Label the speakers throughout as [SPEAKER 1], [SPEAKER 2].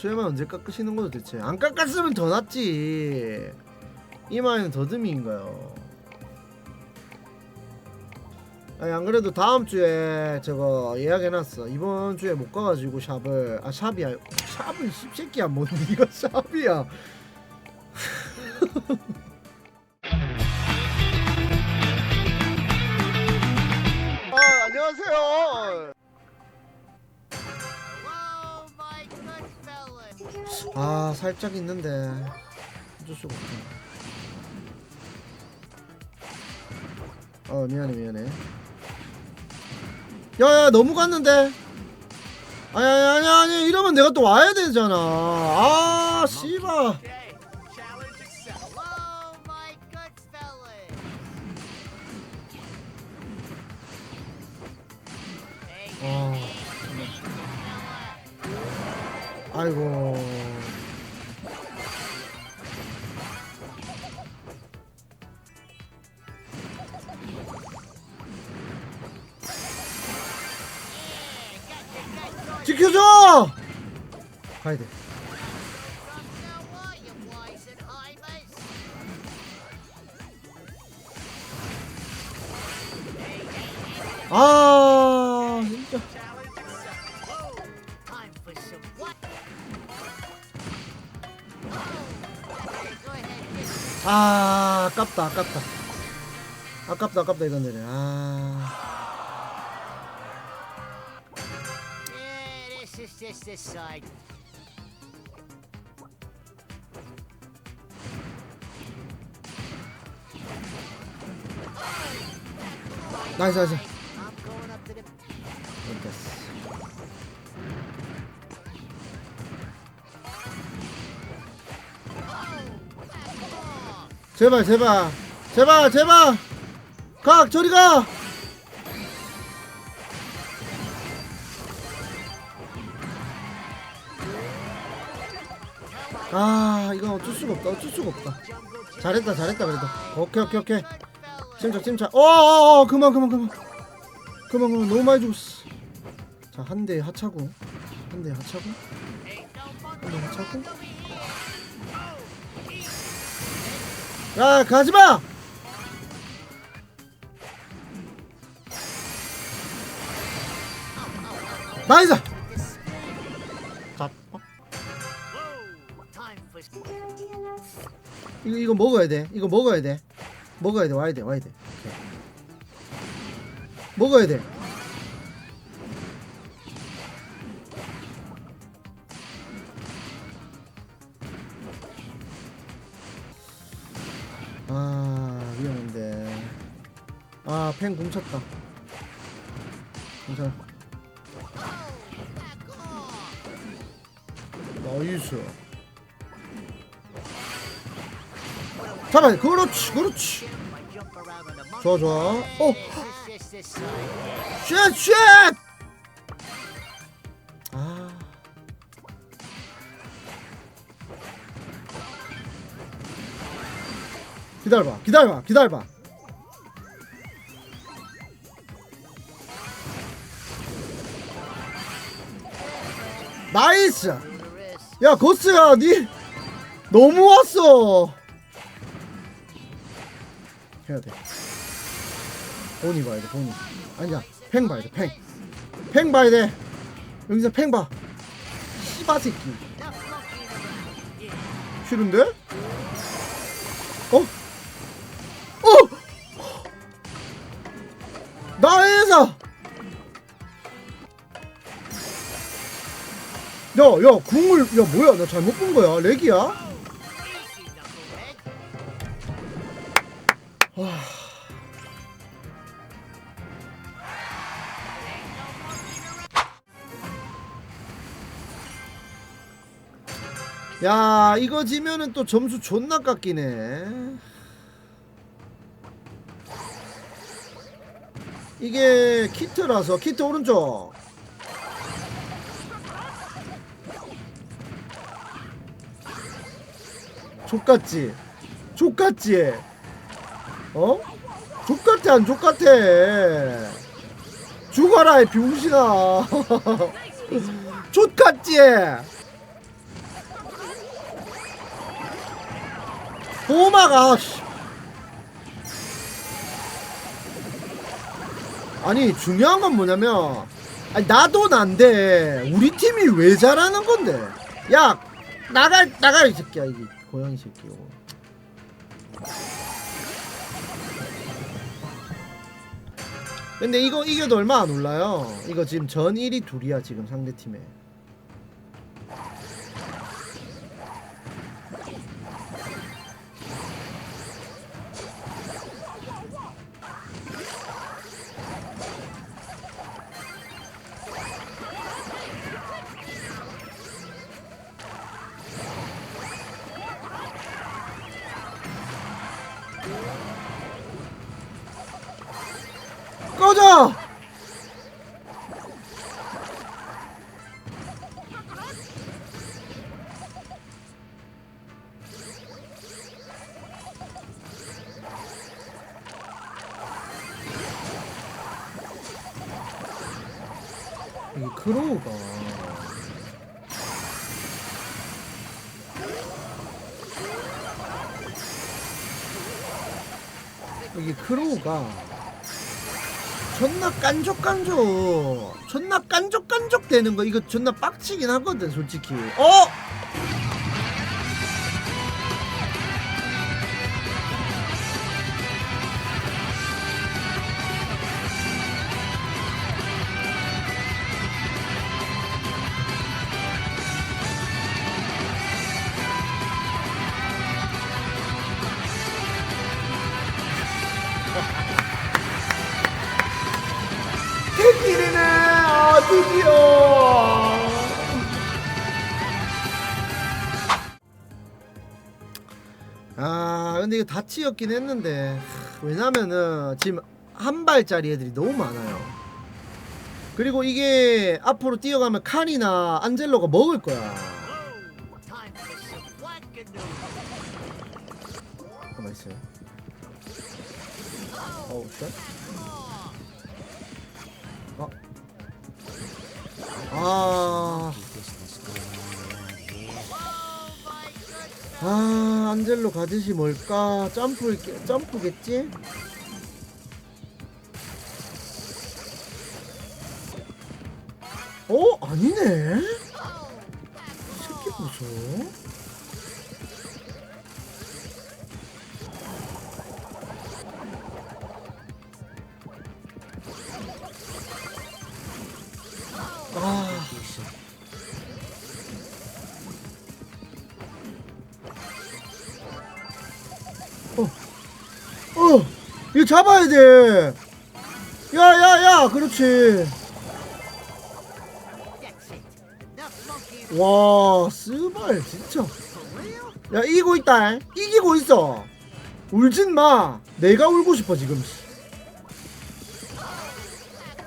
[SPEAKER 1] 수혜만 언제 깎으시는 거죠 대체? 안 깎았으면 더 낫지. 이마에는 더듬이인가요? 아니 안 그래도 다음 주에 저거 예약해놨어. 이번 주에 못 가가지고 샵을 아 샵이야. 샵은 씹새끼야 뭔 니가 샵이야 아 살짝 있는데. 어쩔 수가 없다 어 미안해 미안해. 야야 너무 갔는데. 아니 아니 아니 아니 이러면 내가 또 와야 되잖아. 아 씨발. 아. 아이고 지켜줘 가야 돼. 아 진짜 아 아깝다 아깝다 아깝다 아깝다 이건데 아
[SPEAKER 2] This is just this side.
[SPEAKER 1] 나이스 나이스
[SPEAKER 2] I'm going up to the
[SPEAKER 1] 됐어 제발 제발 제발 제발 가 저리 가 아, 이건 어쩔 수가 없다. 어쩔 수가 없다. 잘했다, 잘했다, 그래도. 오케이, 오케이, 오케이. 침착, 침착. 어, 어, 어, 그만, 그만, 그만. 그만, 그만. 너무 많이 죽었어. 자, 한 대 하차고. 한 대 하차고. 한 대 하차고. 야, 가지 마! 나이스! 이거 이거 먹어야 돼. 이거 먹어야 돼. 먹어야 돼. 와야 돼. 와야 돼. 먹어야 돼. 아 위험한데. 아펜 굶쳤다. 괜찮아. 나이스. 잡아. 그렇지. 그렇지. 좋아 좋아. 어. 쉣! 쉣! 아. 기다려봐, 기다려봐, 기다려봐. 나이스! 야, 고스야, 니 너무 왔어. 해야 돼. 본이 봐야 돼, 본이. 아니야, 팽 봐야 돼, 팽. 팽 봐야 돼. 여기서 팽 봐. 씨바 새끼. 싫은데? 어? 어? 나의사! 야, 야, 국물, 야, 뭐야, 나 잘못 본 거야? 렉이야? 야, 이거 지면은 또 점수 존나 깎이네. 이게 키트라서, 키트 오른쪽. 족같지? 족같지? 어? 족같아, 안 족같아? 죽어라, 이 병신아. 족같지? 도마가 씨. 아니 중요한 건 뭐냐면 아니 나도 난데 우리 팀이 왜 잘하는 건데? 야 나가 나가 이 새끼야 이게. 고양이 새끼 요 근데 이거 이겨도 얼마 안 올라요. 이거 지금 전 1위 둘이야 지금 상대팀에 꺼져! 이게 크로우가 이게 크로우가 존나 깐족깐족 존나 깐족깐족 되는 거 이거 존나 빡치긴 하거든 솔직히 어? 드디어 아 근데 이거 다치였긴 했는데 하, 왜냐면은 지금 한 발짜리 애들이 너무 많아요 그리고 이게 앞으로 뛰어가면 칸이나 안젤로가 먹을 거야. 가만 있어요 어우 쉣 어. 아. 아, 안젤로 가듯이 뭘까? 점프, 점프겠지? 어? 아니네? 이 새끼 무서 잡아야 돼. 야, 야, 야, 그렇지. 와, 스발, 진짜. 야, 이기고 있다. 이기고 있어. 울진 마. 내가 울고 싶어, 지금.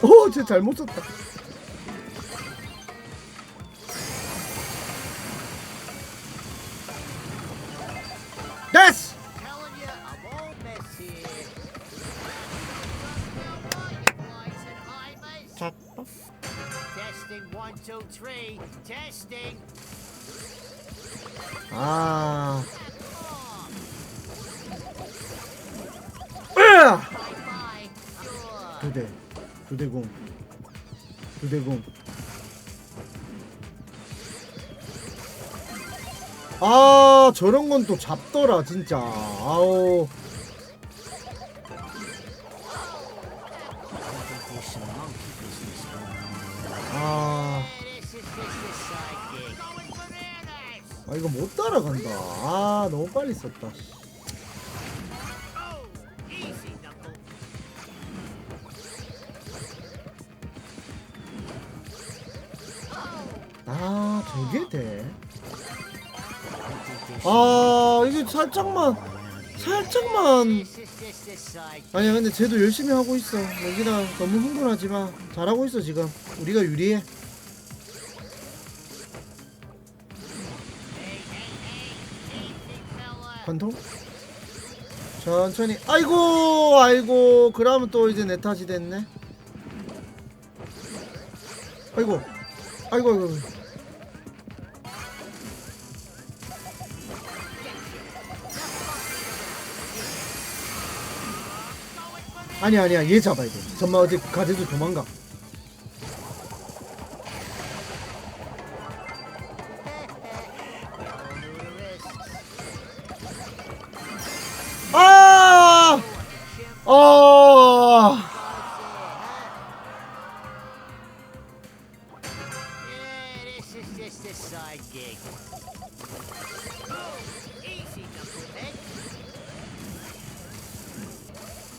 [SPEAKER 1] 오, 진짜 잘못 썼다. 됐어!
[SPEAKER 2] Testing one, two, three. Testing.
[SPEAKER 1] 아.
[SPEAKER 2] Oh,
[SPEAKER 1] 으아!
[SPEAKER 2] bye bye. Sure.
[SPEAKER 1] 두 대. 두대 공. 두대 공. 아, 저런 건 또 잡더라, 진짜. 아우. 이거 못 따라간다. 아, 너무 빨리 썼다. 아, 저게 돼? 아, 이게 살짝만, 살짝만. 아니야 근데 쟤도 열심히 하고 있어 여기다 너무 흥분하지 마 잘하고 있어 지금 우리가 유리해 관통? 천천히. 아이고 아이고. 그러면 또 이제 내 탓이 됐네. 아이고 아이고 아이고 아니 아니야. 얘 잡아야 돼. 전마 어제 가재도 도망가.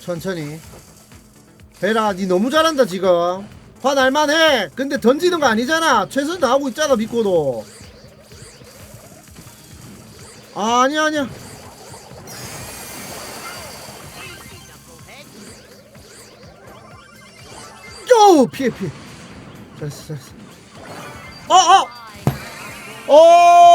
[SPEAKER 1] 천천히. 베라 니 너무 잘한다 지금. 화날만해. 근데 던지는 거 아니잖아. 최선 다하고 있잖아 믿고도. 아, 아니야 아니야. 요 피해 피해. 잘했어 잘했어. 어어! 어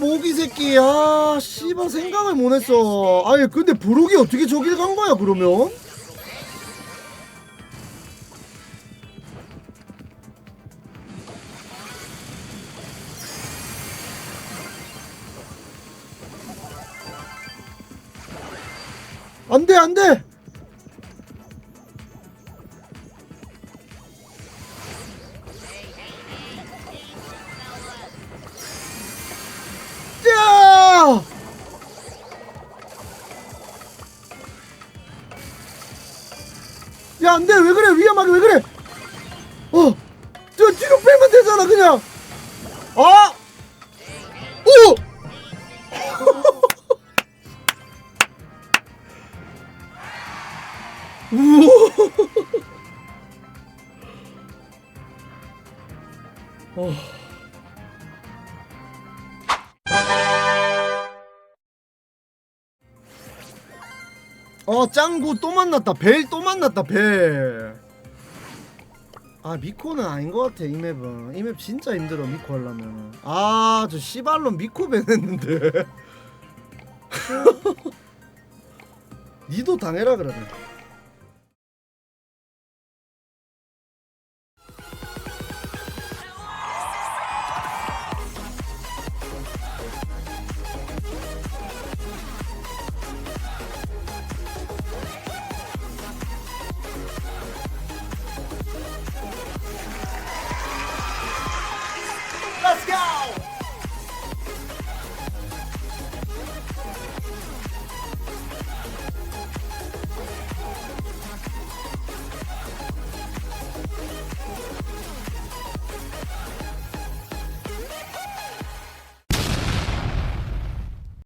[SPEAKER 1] 모기 새끼 아 씨발 생각을 못했어. 아니 근데 브록이 어떻게 저길 간 거야 그러면? 안돼 안돼 안 돼. 왜 그래? 위험하게 왜 그래? 어. 저 뒤로 빼면 되잖아, 그냥. 아! 오! 우와. 어. 어 짱구 또 만났다. 벨 또 만났다 벨아 미코는 아닌 것 같아 이 맵은. 이 맵 진짜 힘들어 미코 하려면 아 저 씨발로 미코 배냈는데. 니도 당해라 그러면